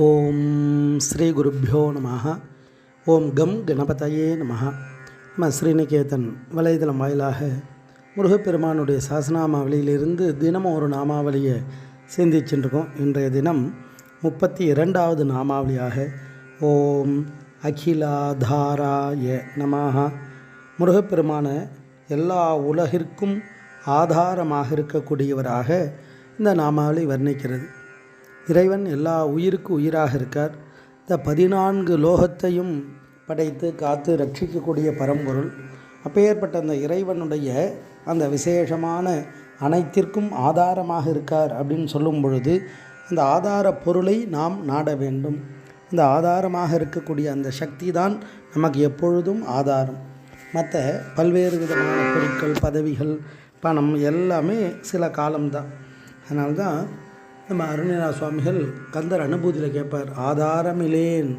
ஓம் ஸ்ரீ குருப்பியோ நம. ஓம் கம் கணபதையே நம. நம்ம ஸ்ரீநிகேதன் வலைதளம் வாயிலாக முருகப்பெருமானுடைய சாசனாமாவளியிலிருந்து தினமும் ஒரு நாமாவளியை சிந்திச்சுருக்கோம் இன்றைய தினம் முப்பத்தி இரண்டாவது நாமாவளியாக ஓம் அகிலாதாராய நமஹா முருகப்பெருமான எல்லா உலகிற்கும் ஆதாரமாக இருக்கக்கூடியவராக இந்த நாமாவளி வர்ணிக்கிறது. இறைவன் எல்லா உயிருக்கு உயிராக இருக்கார். இந்த பதினான்கு லோகத்தையும் படைத்து காத்து ரட்சிக்கக்கூடிய பரம்பொருள். அப்பேற்பட்ட அந்த இறைவனுடைய அந்த விசேஷமான அனைத்திற்கும் ஆதாரமாக இருக்கார் அப்படின்னு சொல்லும் பொழுது அந்த ஆதார பொருளை நாம் நாட வேண்டும். இந்த ஆதாரமாக இருக்கக்கூடிய அந்த சக்தி தான் நமக்கு எப்பொழுதும் ஆதாரம். மற்ற பல்வேறு விதமான பொருட்கள் பதவிகள் பணம் எல்லாமே சில காலம்தான். அதனால தான் நம்ம அருணா சுவாமிகள் கந்தர் அனுபூதியில் கேட்பார் ஆதாரமிலேன்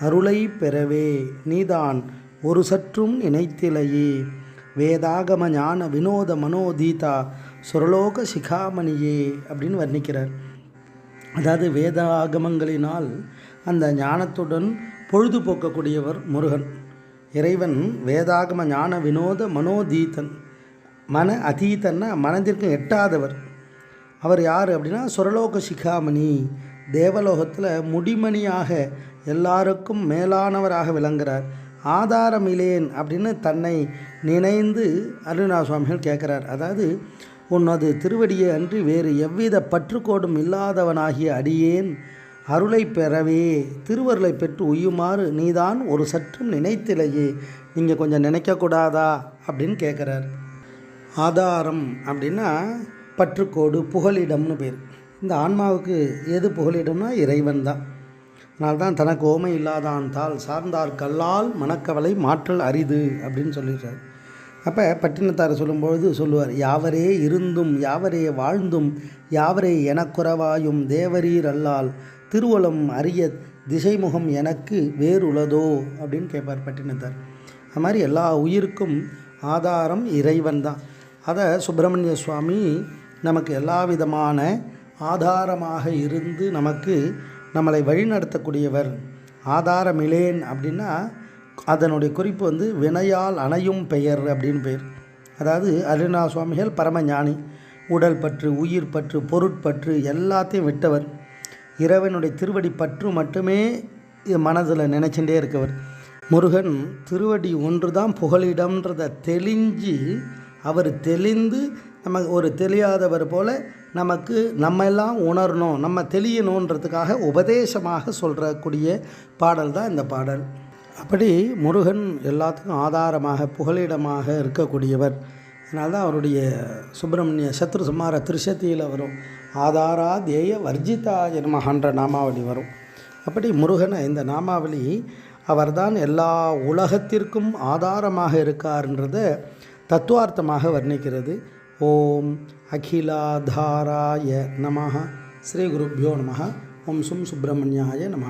அருளை பெறவே நீதான் ஒரு சற்றும் நினைத்திலையே வேதாகம ஞான வினோத மனோதீதா சுரலோக சிகாமணியே அப்படின்னு வர்ணிக்கிறார். அதாவது வேதாகமங்களினால் அந்த ஞானத்துடன் பொழுதுபோக்கக்கூடியவர் முருகன். இறைவன் வேதாகம ஞான வினோத மனோதீதன் மன அதீதன்னா மனதிற்கு எட்டாதவர். அவர் யார் அப்படின்னா சுரலோக சிகாமணி. தேவலோகத்தில் முடிமணியாக எல்லாருக்கும் மேலானவராக விளங்குகிறார் ஆதாரமிலேன் அப்படின்னு தன்னை நினைந்து அருணா சுவாமிகள் கேட்குறார் அதாவது உன்னது திருவடியை அன்றி வேறு எவ்வித பற்றுக்கோடும் இல்லாதவனாகிய அடியேன் அருளை பெறவே திருவருளை பெற்று உய்யுமாறு நீதான் ஒரு சற்றும் நினைத்திலையே. நீங்கள் கொஞ்சம் நினைக்கக்கூடாதா அப்படின்னு கேட்குறார். ஆதாரம் அப்படின்னா பற்றுக்கோடு புகலிடம்னு பேர். இந்த ஆன்மாவுக்கு எது புகலிடம்னா இறைவன் தான். அதனால்தான் தனக்கு ஓமை இல்லாதான் தால் சார்ந்தார் கல்லால் மனக்கவலை மாற்றல் அரிது அப்படின்னு சொல்லிடுறார். அப்போ பட்டினத்தார் சொல்லும்பொழுது சொல்லுவார் யாவரே இருந்தும் யாவரே வாழ்ந்தும் யாவரே எனக்குறவாயும் தேவரீர் அல்லால் திருவலம் அரிய திசைமுகம் எனக்கு வேறுளதோ? அப்படின்னு கேட்பார் பட்டினத்தார். அது மாதிரி எல்லா உயிருக்கும் ஆதாரம் இறைவன் தான். அதை சுப்பிரமணிய சுவாமி நமக்கு எல்லா விதமான ஆதாரமாக இருந்து நமக்கு நம்மளை வழிநடத்தக்கூடியவர். ஆதாரமிலேன் அப்படின்னா அதனுடைய குறிப்பு வந்து வினையால் அணையும் பெயர் அப்படின்னு பெயர் அதாவது அருணா சுவாமிகள் பரமஞானி. உடல் பற்று உயிர் பற்று பொருட்பற்று எல்லாத்தையும் விட்டவர். இறைவனுடைய திருவடி பற்று மட்டுமே மனதில் நினச்சிட்டே இருக்கவர். முருகன் திருவடி ஒன்று தான் புகலிடம்ன்றதை தெளிஞ்சு அவர் தெளிந்து நமக்கு ஒரு தெளியாதவர் போல் நமக்கு நம்ம எல்லாம் உணரணும் நம்ம தெளியணுன்றதுக்காக உபதேசமாக சொல்கிறக்கூடிய பாடல் தான் இந்த பாடல். அப்படி முருகன் எல்லாத்துக்கும் ஆதாரமாக புகலிடமாக இருக்கக்கூடியவர். அதனால தான் அவருடைய சுப்பிரமணிய சத்ரு சுமார திருஷத்தியில் வரும். ஆதாரா தேய வர்ஜிதா நமகன்ற நாமாவளி வரும். அப்படி முருகனை இந்த நாமாவளி அவர்தான் எல்லா உலகத்திற்கும் ஆதாரமாக இருக்கார்ன்றத தத்துவார்த்தமாக வர்ணிக்கிறது. ஓம் அகிலாதாராய நம ஸ்ரீ குருப்பியோ நம ஓம் சும் சுப்பிரமணியாய நம